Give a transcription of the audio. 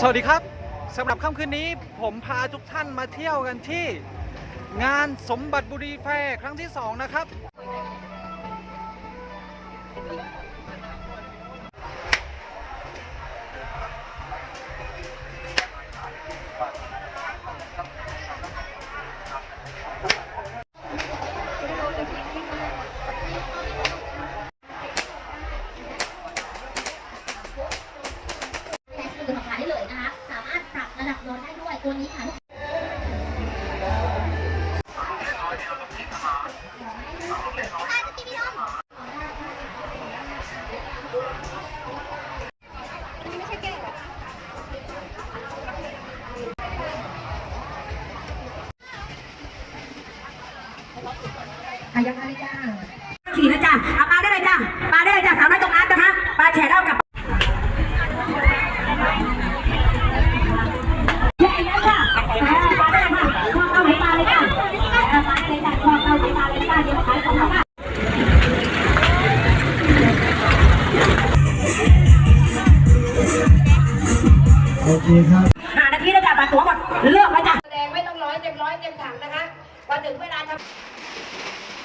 สวัสดีครับสำหรับค่ำคืนนี้ผมพาทุกท่านมาเที่ยวกันที่ งานสมบัติบุรีแฟร์ครั้งที่ 2 นะครับ มือของขายได้เลยนะคะ สามารถปรับระดับรถได้ด้วยตัวนี้ค่ะอายังมาเลยจ้าขี่นะจ้า โอเคครับห้านาทีแล้วจ้าปลาตัวหมดเลือกไปจ้ะแสดงไม่ต้องร้อยเต็มร้อยเต็มถังนะคะพอถึงเวลาทำ